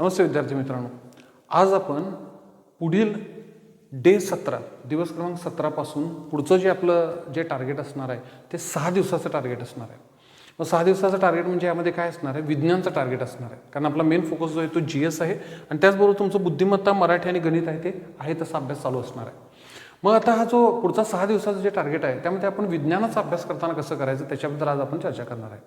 नमस्ते विद्यार्थी मित्रांनो. आज आपण पुढील डे सतरा दिवस क्रमांक सतरापासून पुढचं जे आपलं जे टार्गेट असणार आहे ते सहा दिवसाचं टार्गेट असणार आहे. मग सहा दिवसाचं टार्गेट म्हणजे यामध्ये काय असणार आहे? विज्ञानचं टार्गेट असणार आहे. कारण आपला मेन फोकस जो आहे तो जी एस आहे. आणि त्याचबरोबर तुमचं बुद्धिमत्ता मराठी आणि गणित आहे ते आहे तसा अभ्यास चालू असणार आहे. मग आता हा जो पुढचा सहा दिवसाचं जे टार्गेट आहे त्यामध्ये आपण विज्ञानाचा अभ्यास करताना कसं करायचं त्याच्याबद्दल आज आपण चर्चा करणार आहे.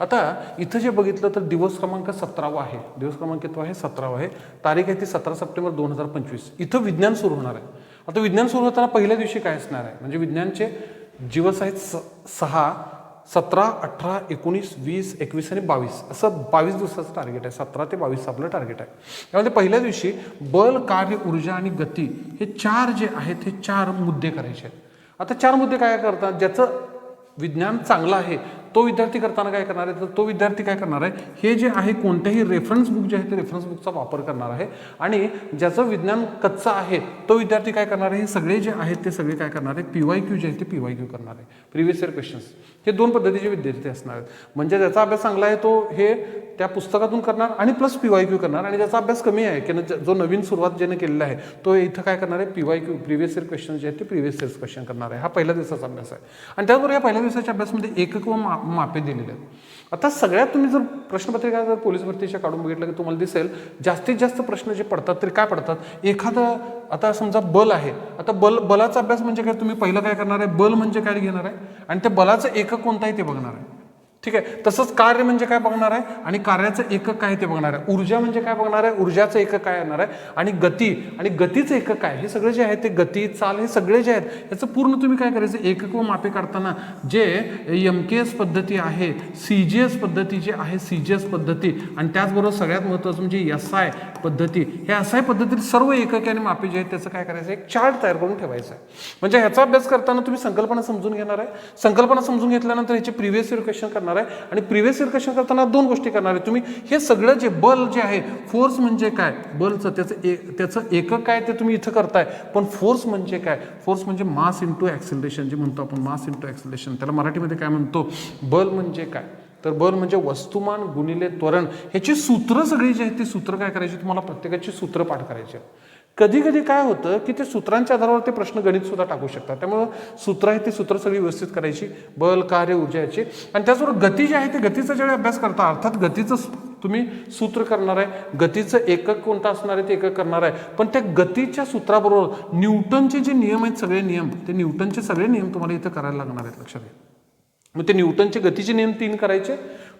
आता इथं जे बघितलं तर दिवस क्रमांक सतरावा आहे. दिवस क्रमांक किती आहे? सतरावा आहे. तारीख आहे ती सतरा सप्टेंबर दोन हजार पंचवीस. इथं विज्ञान सुरू होणार आहे. आता विज्ञान सुरू होताना पहिल्या दिवशी काय असणार आहे? म्हणजे विज्ञानचे दिवस आहेत स सहा सतरा अठरा एकोणीस वीस एकवीस आणि बावीस. असं बावीस दिवसाचं टार्गेट आहे. सतरा ते बावीस आपलं टार्गेट आहे. त्यामध्ये पहिल्या दिवशी बल कार्य ऊर्जा आणि गती हे चार जे आहेत हे चार मुद्दे करायचे आहेत. आता चार मुद्दे काय करतात? ज्याचं विज्ञान चांगलं आहे तो विद्यार्थी करताना काय करणार आहे? तर तो विद्यार्थी काय करणार आहे? हे जे आहे कोणत्याही रेफरन्स बुक जे आहे ते रेफरन्स बुकचा वापर करणार आहे. आणि ज्याचं विज्ञान कच्चा आहे तो विद्यार्थी काय करणार आहे? हे सगळे जे आहेत ते सगळे काय करणार आहे? पी वाय क्यू जे आहे ते पी वाय क्यू करणार आहे. प्रिव्हियस इयर क्वेश्चन्स हे दोन पद्धतीचे विद्यार्थी असणार आहेत. म्हणजे ज्याचा अभ्यास चांगला आहे तो हे त्या पुस्तकातून करणार आणि प्लस पी वाय क्यू करणार. आणि ज्याचा अभ्यास कमी आहे की न- जो नवीन सुरुवात ज्याने केलेला आहे तो इथं काय करणार आहे? P Y Q previous year question जे आहेत ते प्रिव्हियस इयर्स क्वेश्चन करणार आहे. हा पहिल्या दिवसाचा अभ्यास आहे. आणि त्याचबरोबर या पहिल्या दिवसाच्या अभ्यासमध्ये एकक व मा मापे दिलेले आहेत. आता सगळ्यात तुम्ही जर प्रश्नपत्रिका जर पोलीस भरतीच्या काढून बघितलं की तुम्हाला दिसेल जास्तीत जास्त प्रश्न जे पडतात तरी काय पडतात? एखादं आता समजा बल आहे. आता बल बलाचा अभ्यास म्हणजे काय? तुम्ही पहिलं काय करणार आहे? बल म्हणजे काय घेणार आहे? आणि त्या बलाचं एकक कोणताही आहे ते बघणार आहे. ठीक आहे? तसंच कार्य म्हणजे काय बघणार आहे? आणि कार्याचं एकक काय ते बघणार आहे. ऊर्जा म्हणजे काय बघणार आहे? ऊर्जाचं एकक काय येणार आहे? आणि गती. आणि गतीचं एकक काय? हे सगळे जे आहे ते गती चाल हे सगळे जे आहेत याचं पूर्ण तुम्ही काय करायचं? एकक व मापे काढताना जे एम के एस पद्धती आहे सी जी एस पद्धती जी आहे सी जी एस पद्धती आणि त्याचबरोबर सगळ्यात महत्त्वाचं म्हणजे एस आय पद्धती. हे एस आय पद्धतीत सर्व एकके आणि मापे जे आहेत त्याचं काय करायचं? एक चार्ट तयार करून ठेवायचं आहे. म्हणजे ह्याचा अभ्यास करताना तुम्ही संकल्पना समजून घेणार आहे. संकल्पना समजून घेतल्यानंतर ह्याचे प्रिव्हियस क्वेश्चन करणार आहे आणि प्रिव्हियस इयर करताना दोन गोष्टी करणार आहे. तुम्ही हे सगळं जे बल जे आहे फोर्स म्हणजे काय? बलचं त्याचं ए त्याचं एकक काय ते तुम्ही इथं करताय. पण फोर्स म्हणजे काय? फोर्स म्हणजे मास इंटू ॲक्सिलरेशन जे म्हणतो आपण मास इंटू ॲक्सिलरेशन त्याला मराठीमध्ये काय म्हणतो? बल म्हणजे काय? तर बल म्हणजे वस्तुमान गुणिले त्वरण. ह्याची सूत्र सगळी जी आहेत ती सूत्र काय करायची? तुम्हाला प्रत्येकाची सूत्र पाठ करायची आहेत. कधी कधी काय होतं की ते सूत्रांच्या आधारावर ते प्रश्न गणित सुद्धा टाकू शकतात. त्यामुळं सूत्र आहे ती सूत्र सगळी व्यवस्थित करायची. बल कार्य ऊर्जा याची. आणि त्याचबरोबर गती जी आहे ते गतीचा ज्यावेळी अभ्यास करता अर्थात गतीचं तुम्ही सूत्र करणार आहे गतीचं एकक कोणतं असणार आहे ते एकक करणार आहे. पण त्या गतीच्या सूत्राबरोबर न्यूटनचे जे नियम आहेत सगळे नियम ते न्यूटनचे सगळे नियम तुम्हाला इथं करायला लागणार आहेत लक्षात घ्या. मग ते न्यूटनचे गतीचे नियम तीन करायचे.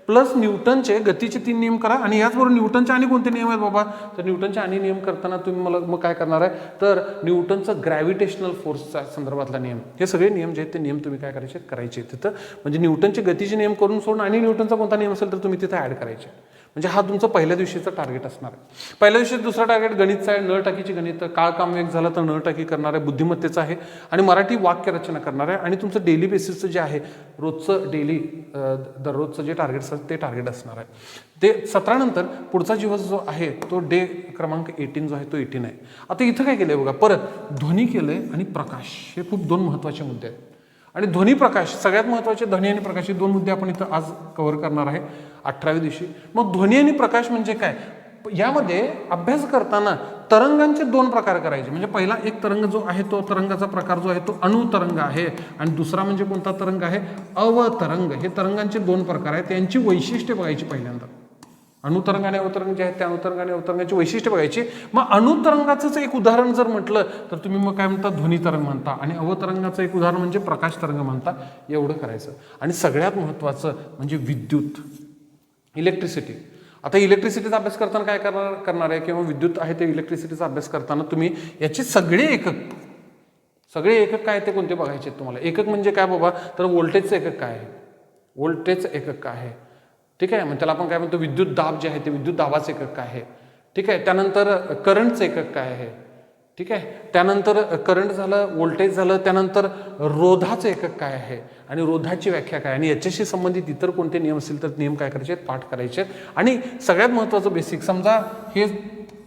प्लस न्यूटनचे गतीचे तीन नियम करा आणि याचबरोबर न्यूटनचे आणि कोणते नियम आहेत बाबा? तर न्यूटनचे आणि नियम करताना तुम्ही मला मग काय करणार आहे? तर न्यूटनचं ग्रॅव्हिटेशनल फोर्सचा संदर्भातला नियम. हे सगळे नियम जे आहेत ते नियम तुम्ही काय करायचे? करायचे तिथं. म्हणजे न्यूटनचे गतीचे नियम करून सोडून आणि न्यूटनचा कोणता नियम असेल तर तुम्ही तिथं ॲड करायचे. म्हणजे हा तुमचा पहिल्या दिवशीचा टार्गेट असणार आहे. पहिल्या दिवशी दुसरा टार्गेट गणितचा आहे नळ टाकीची गणित काळ एक झालं तर नळ टाकी करणार आहे बुद्धिमत्तेचं आहे आणि मराठी वाक्यरचना करणार आहे आणि तुमचं डेली बेसिसचं जे आहे रोजचं डेली दररोजचं जे टार्गेट असतं ते टार्गेट असणार आहे. ते सतरानंतर पुढचा दिवस जो आहे तो डे क्रमांक एटीन जो आहे तो एटीन आहे. आता इथं काय केलं आहे बघा परत ध्वनी केलं आहे आणि प्रकाश. हे खूप दोन महत्त्वाचे मुद्दे आहेत. आणि ध्वनी प्रकाश सगळ्यात महत्त्वाचे ध्वनी आणि प्रकाश हे दोन मुद्दे आपण इथं आज कव्हर करणार आहे अठराव्या दिवशी. मग ध्वनी आणि प्रकाश म्हणजे काय? यामध्ये अभ्यास करताना तरंगांचे दोन प्रकार करायचे. म्हणजे पहिला एक तरंग जो आहे तो तरंगाचा प्रकार जो आहे तो अणुतरंग आहे. आणि दुसरा म्हणजे कोणता तरंग आहे? अवतरंग. हे तरंगांचे दोन प्रकार आहेत. त्यांची वैशिष्ट्ये बघायची पहिल्यांदा. अणुतरंग आणि अवतरंग जे आहेत त्या अणुतरंग आणि अवतरंगाची वैशिष्ट्य बघायची. मग अणुतरंगाचंच एक उदाहरण जर म्हटलं तर तुम्ही मग काय म्हणता? ध्वनी तरंग म्हणता. आणि अवतरंगाचं एक उदाहरण म्हणजे प्रकाश तरंग म्हणता. एवढं करायचं. आणि सगळ्यात महत्त्वाचं म्हणजे विद्युत. इलेक्ट्रिसिटी. आता इलेक्ट्रिसिटीचा अभ्यास करताना काय करणार करणार आहे? किंवा विद्युत आहे ते इलेक्ट्रिसिटीचा अभ्यास करताना तुम्ही याचे सगळे एकक सगळे एकक काय ते कोणते बघायचे आहेत तुम्हाला? एकक म्हणजे काय बाबा? तर व्होल्टेजचं एकक काय आहे? व्होल्टेजचं एकक काय आहे? ठीक आहे? मग त्याला आपण काय म्हणतो? विद्युत दाब जे आहे ते विद्युत दाबाचं एकक काय आहे? ठीक आहे? त्यानंतर करंटचं एकक काय आहे? ठीक आहे? त्यानंतर करंट झालं व्होल्टेज झालं त्यानंतर रोधाचं एकक काय आहे? आणि रोधाची व्याख्या काय? आणि याच्याशी संबंधित इतर कोणते नियम असतील तर नियम काय करायचे? आहेत? पाठ करायचे. आहेत. आणि सगळ्यात महत्त्वाचं बेसिक समजा हे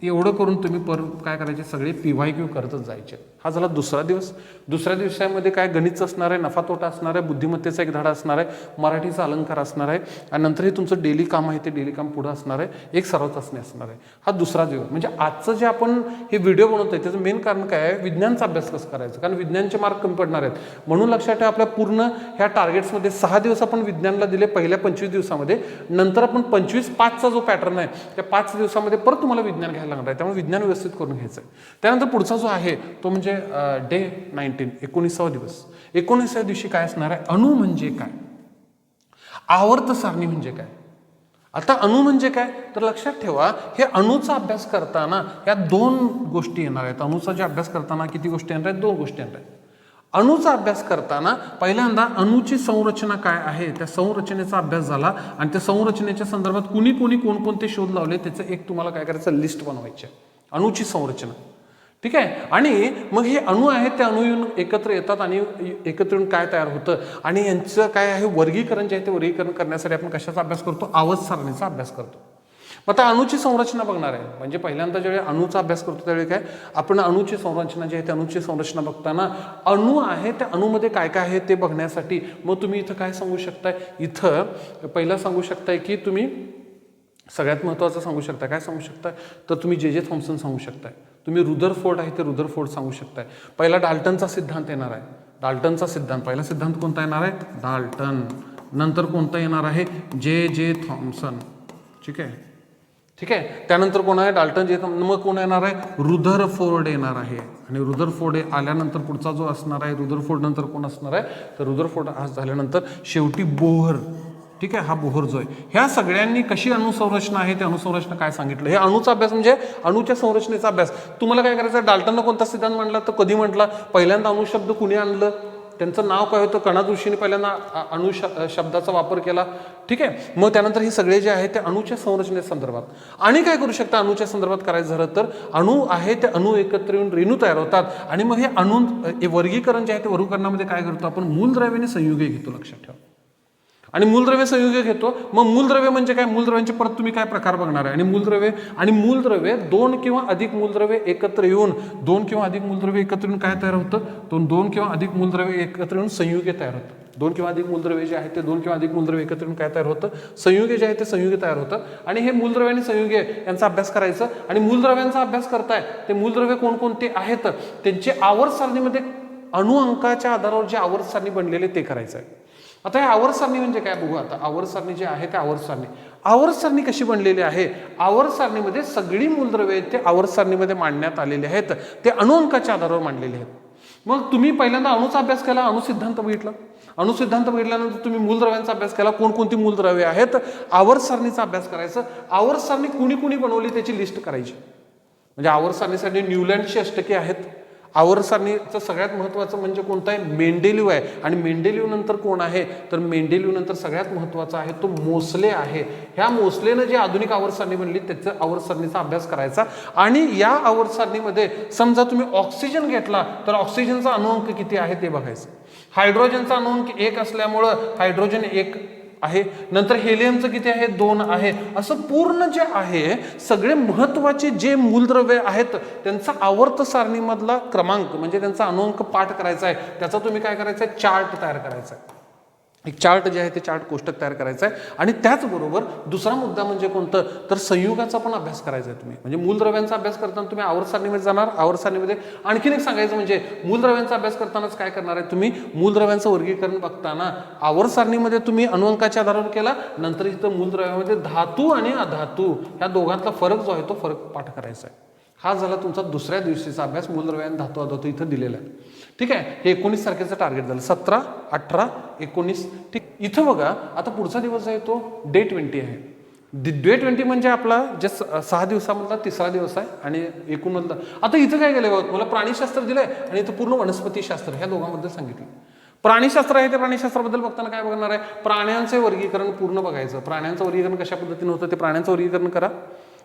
एवढं करून तुम्ही पर काय करायचे? सगळे पी वाय क्यू करतच जायचे. हा झाला दुसरा दिवस. दुसऱ्या दिवसामध्ये काय गणित असणार आहे नफा तोटा असणार आहे बुद्धिमत्तेचा एक धडा असणार आहे मराठीचा अलंकार असणार आहे आणि नंतर हे तुमचं डेली काम आहे ते डेली काम पुढं असणार आहे एक सराव चाचणी असणार आहे. हा दुसरा दिवस. म्हणजे आजचं जे आपण हे व्हिडिओ बनवतोय त्याचं मेन कारण काय आहे? विज्ञानचा अभ्यास कसं करायचा? कारण विज्ञानचे मार्क कमी पडणार आहेत. म्हणून लक्षात ठेवा आपल्या पूर्ण ह्या टार्गेट्समध्ये सहा दिवस आपण विज्ञानला दिले पहिल्या पंचवीस दिवसामध्ये. नंतर आपण पंचवीस पाचचा जो पॅटर्न आहे त्या पाच दिवसामध्ये परत तुम्हाला विज्ञान घ्यायला लागणार आहे त्यामुळे विज्ञान व्यवस्थित करून घ्यायचं आहे त्यानंतर पुढचा जो आहे तो म्हणजे डे नाईन्टीन एकोणीसावा दिवस. एकोणीसाव्या दिवशी काय असणार आहे? अणु म्हणजे काय? आवर्त सारणी म्हणजे काय? आता अणु म्हणजे काय? तर लक्षात ठेवा हे अणूचा अभ्यास करताना या दोन गोष्टी येणार आहेत. अणूचा जे अभ्यास करताना किती गोष्टी येणार आहेत? दोन गोष्टी येणार आहेत. अणूचा अभ्यास करताना पहिल्यांदा अणूची संरचना काय आहे? त्या संरचनेचा अभ्यास झाला आणि त्या संरचनेच्या संदर्भात कुणी कुणी कोणकोणते शोध लावले? त्याचं एक तुम्हाला काय करायचं? लिस्ट बनवायची अणूची संरचना. ठीक आहे? आणि मग हे अणू आहेत ते अणू येऊन एकत्र येतात आणि एकत्र येऊन काय तयार होतं? आणि यांचं काय आहे? वर्गीकरण जे आहे ते वर्गीकरण करण्यासाठी आपण कशाचा अभ्यास करतो? आवाज सारणीचा अभ्यास करतो. मग आता अणूची संरचना बघणार आहे. म्हणजे पहिल्यांदा ज्यावेळी अणूचा अभ्यास करतो त्यावेळी काय? आपण अणूची संरचना जी आहे त्या अणूची संरचना बघताना अणू आहे त्या अणूमध्ये काय काय आहे ते बघण्यासाठी मग तुम्ही इथं काय सांगू शकताय? इथं पहिला सांगू शकताय की तुम्ही सगळ्यात महत्त्वाचं सांगू शकता काय सांगू शकता तर तुम्ही जे जे थॉम्सन सांगू शकताय. तुम्ही रुदरफोर्ड आहे ते रुदरफोर्ड सांगू शकताय. पहिला डाल्टनचा सिद्धांत येणार आहे. डाल्टनचा सिद्धांत. पहिला सिद्धांत कोणता येणार आहे? डाल्टन. नंतर कोणता येणार आहे? जे जे थॉम्सन ठीक आहे? ठीक आहे? त्यानंतर कोण आहे? डाल्टन जे मग कोण येणार आहे? रुदरफोर्ड येणार आहे. आणि रुदरफोर्ड आल्यानंतर पुढचा जो असणार आहे रुदरफोर्ड नंतर कोण असणार आहे? तर रुदरफोर्ड आज झाल्यानंतर शेवटी बोहर. ठीक आहे? हा बोहर जो आहे. ह्या सगळ्यांनी कशी अणुसंरचना आहे? ते अणुसंरचना काय सांगितलं? हे अणुचा अभ्यास म्हणजे अणुच्या संरचनेचा अभ्यास. तुम्हाला काय करायचं डाल्टननं कोणता सिद्धांत मांडला? तर कधी म्हटला? पहिल्यांदा अणुशब्द कुणी आणलं? त्यांचं नाव काय होतं? कणा जोशीने पहिल्यांदा अणुश अणु शब्दाचा वापर केला. ठीक आहे? मग त्यानंतर हे सगळे जे आहे ते अणुच्या संरचने संदर्भात. आणि काय करू शकता अणूच्या संदर्भात करायचं झालं तर? अणू आहे ते अणू एकत्र येऊन रेणू तयार होतात. आणि मग हे अणु हे वर्गीकरण जे आहे ते वर्गीकरणामध्ये काय करतो आपण? मूलद्रव्याने संयुगे घेतो लक्षात ठेवा. आणि मूलद्रव्य संयुगे घेतो. मग मूलद्रव्य म्हणजे काय? मूलद्रव्यांचे परत तुम्ही काय प्रकार बघणार आहे? आणि मूलद्रव्य? आणि मूलद्रव्य दोन किंवा अधिक मूलद्रव्य एकत्र येऊन दोन किंवा अधिक मूलद्रव्य एकत्र येऊन काय तयार होतं? दोन दोन किंवा अधिक मूलद्रव्य एकत्र येऊन संयुगे तयार होतं. दोन किंवा अधिक मूलद्रव्य जे आहेत ते दोन किंवा अधिक मूलद्रव्य एकत्र काय तयार होतं? संयुगे जे आहे ते संयुगे तयार होतं. आणि हे मूलद्रव्य आणि संयुगे यांचा अभ्यास करायचं. आणि मूलद्रव्यांचा अभ्यास करताय ते मूलद्रव्य कोणकोणते आहेत? त्यांचे आवर्त सारणीमध्ये अणु अंकाच्या आधारावर जे आवर्त सारणी बनलेले ते करायचं आहे आता हे आवर्त सारणी म्हणजे काय? बघू आता. आवर्त सारणी जे आहे ते आवर्त सारणी आवर्त सारणी कशी बनलेली आहे? आवर्त सारणीमध्ये सगळी मूलद्रव्ये ते आवर्त सारणीमध्ये मांडण्यात आलेले आहेत. ते अणुअंकाच्या आधारावर मांडलेले आहेत. मग तुम्ही पहिल्यांदा अणुचा अभ्यास केला अणुसिद्धांत बघितला? अणुसिद्धांत बघितल्यानंतर तुम्ही मूलद्रव्यांचा अभ्यास केला कोणकोणती मूलद्रव्ये आहेत? आवर्त सारणीचा अभ्यास करायचा. आवर्त सारणी कुणी कुणी बनवली त्याची लिस्ट करायची. म्हणजे आवर्त सारणीसाठी न्यूलँडची अष्टके आहेत. आवरसारणीचं सगळ्यात महत्त्वाचं म्हणजे कोणतं आहे मेंडेलिव आहे. आणि मेंडेलिव नंतर कोण आहे? तर मेंडेलिव नंतर सगळ्यात महत्त्वाचा आहे तो मोसले आहे. ह्या मोसलेनं जी आधुनिक आवरसारणी बनली त्याचं आवरसारणीचा अभ्यास करायचा. आणि या आवरसारणीमध्ये समजा तुम्ही ऑक्सिजन घेतला तर ऑक्सिजनचा अणुअंक किती आहे ते बघायचं. हायड्रोजनचा अणुअंक एक असल्यामुळं हायड्रोजन एक आहे. नंतर हेलियमचं किती आहे? दोन आहे. असं पूर्ण जे आहे सगळे महत्त्वाचे जे मूलद्रव्य आहेत त्यांचा आवर्त सारणीमधला क्रमांक म्हणजे त्यांचा अनुअंक पाठ करायचा आहे. त्याचा तुम्ही काय करायचा आहे? चार्ट तयार करायचा आहे. एक चार्ट जे आहे ते चार्ट कोष्टक तयार करायचं आहे आणि त्याचबरोबर दुसरा मुद्दा म्हणजे कोणतं? तर संयुगाचा पण अभ्यास करायचा आहे तुम्ही. म्हणजे मूलद्रव्यांचा अभ्यास करताना तुम्ही आवर्त सारणीमध्ये जाणार आवर्त सारणीमध्ये आणखीन एक सांगायचं म्हणजे मूलद्रव्यांचा अभ्यास करतानाच काय करणार आहे तुम्ही? मूलद्रव्यांचं वर्गीकरण बघताना आवर्त सारणीमध्ये तुम्ही अनुअंकाच्या आधारावर केला नंतर इथं मूलद्रव्यामध्ये धातू आणि अधातू ह्या दोघांतला फरक जो आहे तो फरक पाठ करायचा आहे हा झाला तुमचा दुसऱ्या दिवशीचा अभ्यास मूलद्रव्यान धातू अधातू इथं दिलेला आहे. ठीक आहे? हे एकोणीस तारखेचं टार्गेट झालं. सतरा अठरा एकोणीस. ठीक इथं बघा आता पुढचा दिवस आहे तो डे ट्वेंटी आहे. डे ट्वेंटी म्हणजे आपला जे सहा दिवसामधला तिसरा दिवस आहे आणि एकूणमधला. आता इथं काय केलं बघा मला प्राणीशास्त्र दिलंय आणि इथं पूर्ण वनस्पतीशास्त्र ह्या दोघांबद्दल सांगितलं. प्राणीशास्त्र आहे ते प्राणीशास्त्राबद्दल बघताना काय बघणार आहे? प्राण्यांचे वर्गीकरण पूर्ण बघायचं. प्राण्यांचं वर्गीकरण कशा पद्धतीने होतं ते प्राण्यांचं वर्गीकरण करा.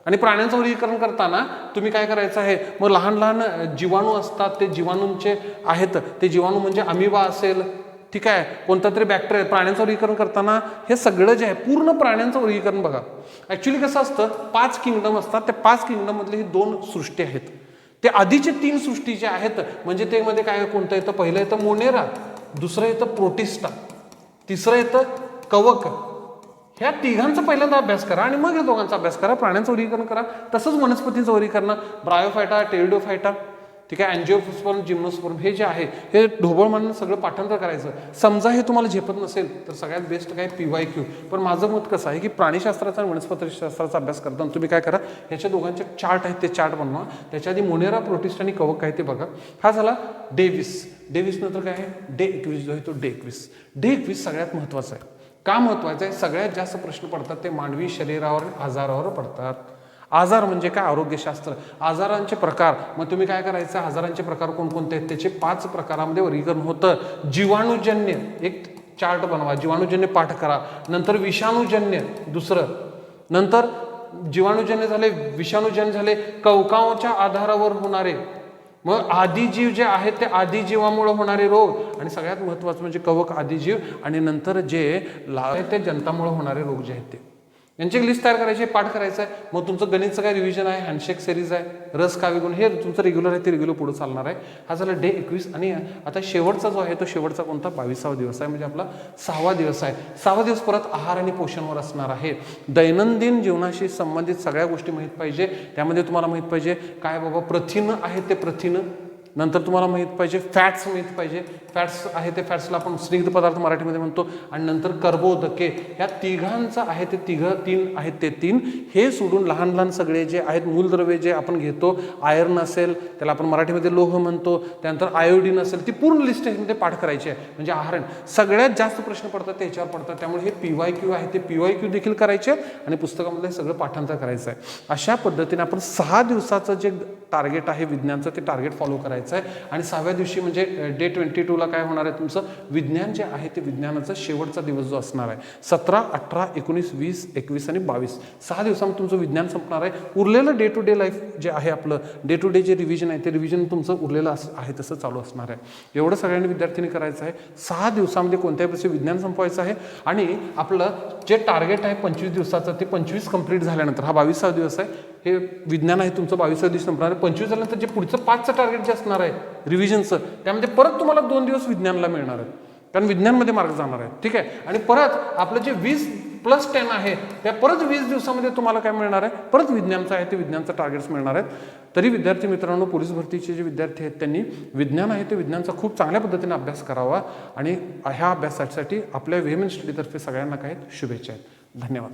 आणि प्राण्यांचं वर्गीकरण करताना तुम्ही काय करायचं आहे? मग लहान लहान जीवाणू असतात ते जीवाणूंचे आहेत. ते जीवाणू म्हणजे अमिबा असेल. ठीक आहे? कोणतं तरी बॅक्टेरिया प्राण्यांचं वर्गीकरण करताना हे सगळं जे आहे पूर्ण प्राण्यांचं वर्गीकरण बघा. ॲक्च्युली कसं असतं? पाच किंगडम असतात. त्या पाच किंगडममधले ही दोन सृष्टी आहेत. ते आधीचे तीन सृष्टी जे आहेत म्हणजे ते मध्ये काय कोणतं येतं पहिलं येतं मोनेरा दुसरं येतं प्रोटिस्टा तिसरं येतं कवक ह्या तिघांचा पहिल्यांदा अभ्यास करा आणि मग या दोघांचा अभ्यास करा. प्राण्यांचं वर्गीकरण करा. तसंच वनस्पतींचं वर्गीकरण ब्रायोफायटा टेरिडोफायटा ठीक आहे? अँजिओस्पर्म जिम्नोस्पर्म हे जे आहे हे ढोबळ म्हणून सगळं पाठांतर करायचं. समजा हे तुम्हाला झेपत नसेल तर सगळ्यात बेस्ट काय? पी वाय क्यू पण माझं मत कसं आहे की प्राणीशास्त्राचा आणि वनस्पतीशास्त्राचा अभ्यास करताना तुम्ही काय करा? ह्याच्या दोघांचे चार्ट आहेत ते चार्ट बनवा. त्याच्या आधी मोनेरा प्रोटिस्ट आणि कवक काय ते बघा. हा झाला डेव्हिस डेव्हिस नंतर काय आहे? डे एकवीस जो आहे तो डे एकवीस डे एकवीस सगळ्यात महत्त्वाचा आहे. का महत्त्वाचं आहे? सगळ्यात जास्त प्रश्न पडतात ते मानवी शरीरावर आजारावर पडतात. आजार म्हणजे काय? आरोग्यशास्त्र. आजारांचे प्रकार. मग तुम्ही काय करायचं? आजारांचे प्रकार कोणकोणते आहेत? त्याचे पाच प्रकारामध्ये वर्गीकरण होतं. जीवाणूजन्य एक चार्ट बनवा. जीवाणूजन्य पाठ करा. नंतर विषाणूजन्य दुसरं. नंतर जीवाणूजन्य झाले विषाणूजन्य झाले. कवकांच्या आधारावर होणारे मग आदिजीव जे आहेत ते आदिजीवामुळे होणारे रोग. आणि सगळ्यात महत्त्वाचं म्हणजे कवक आदिजीव आणि नंतर जे ला ते जनतामुळे होणारे रोग जे आहेत ते. यांची लिस्ट तयार करायची आहे, पाठ करायचं आहे मग तुमचं गणितचं काय रिव्हिजन आहे? हँडशेक सिरीज आहे. रस काव्य गुण हे तुमचं रेग्युलर आहे ते रेग्युलर पुढे चालणार आहे. हा झाला डे एकवीस आणि आता शेवटचा जो आहे तो शेवटचा कोणता? बावीसावा दिवस आहे. म्हणजे आपला सहावा दिवस आहे. सहावा दिवस परत आहार आणि पोषणवर असणार आहे. दैनंदिन जीवनाशी संबंधित सगळ्या गोष्टी माहीत पाहिजे. त्यामध्ये तुम्हाला माहीत पाहिजे काय बाबा प्रथिनं आहेत ते प्रथिनं. नंतर तुम्हाला माहीत पाहिजे फॅट्स माहीत पाहिजे. फॅट्स आहे ते फॅट्सला आपण स्निग्ध पदार्थ मराठीमध्ये म्हणतो. आणि नंतर कर्बोदके. ह्या तिघांचं आहे ते तिघं तीन आहेत ते तीन. हे सोडून लहान लहान सगळे जे आहेत मूलद्रव्ये जे आपण घेतो आयर्न असेल त्याला आपण मराठीमध्ये लोह म्हणतो. त्यानंतर आयोडीन असेल ती पूर्ण लिस्ट ह्याच्यामध्ये पाठ करायची आहे. म्हणजे आहारण सगळ्यात जास्त प्रश्न पडतात ते ह्याच्यावर पडतात. त्यामुळे हे पी वाय क्यू आहे ते पी वाय क्यू देखील करायचे आणि पुस्तकामध्ये सगळं पाठांतर करायचं आहे. अशा पद्धतीने आपण सहा दिवसाचं जे टार्गेट आहे विज्ञानचं ते टार्गेट फॉलो करायचं आहे. आणि सहाव्या दिवशी म्हणजे डे ट्वेंटी टूला काय होणार आहे तुमचं? विज्ञान जे आहे ते विज्ञानाचा शेवटचा दिवस जो असणार आहे. सतरा अठरा एकोणीस वीस एकवीस आणि बावीस. सहा दिवसामध्ये तुमचं विज्ञान संपणार आहे. उरलेलं डे टू डे लाईफ जे आहे आपलं डे टू डे जे रिव्हिजन आहे ते रिव्हिजन तुमचं उरलेलं अस आहे तसं चालू असणार आहे. एवढं सगळ्यांनी विद्यार्थ्यांनी करायचं आहे. सहा दिवसामध्ये कोणत्याही प्रकारचे विज्ञान संपवायचं आहे? आणि आपलं जे टार्गेट आहे पंचवीस दिवसाचं ते पंचवीस कंप्लीट झाल्यानंतर हा बावीसा दिवस आहे. हे विज्ञान आहे तुमचं बावीस दिवस संपणार आहे. पंचवीस झाल्यानंतर जे पुढचं पाचचं टार्गेट जे असणार आहे रिव्हिजनचं त्यामध्ये परत तुम्हाला दोन दिवस विज्ञानला मिळणार आहे. कारण विज्ञानमध्ये मार्ग जाणार आहे. ठीक आहे? आणि परत आपलं जे वीस प्लस टेन आहे त्या परत वीस दिवसामध्ये तुम्हाला काय मिळणार आहे? परत विज्ञानचं आहे ते विज्ञानचं टार्गेट्स मिळणार आहेत. तरी विद्यार्थी मित्रांनो पोलीस भरतीचे जे विद्यार्थी आहेत त्यांनी विज्ञान आहे ते विज्ञानचा खूप चांगल्या पद्धतीने अभ्यास करावा आणि ह्या अभ्यासासाठी आपल्या वेमेन स्टडीतर्फे सगळ्यांना काय शुभेच्छा आहेत. धन्यवाद.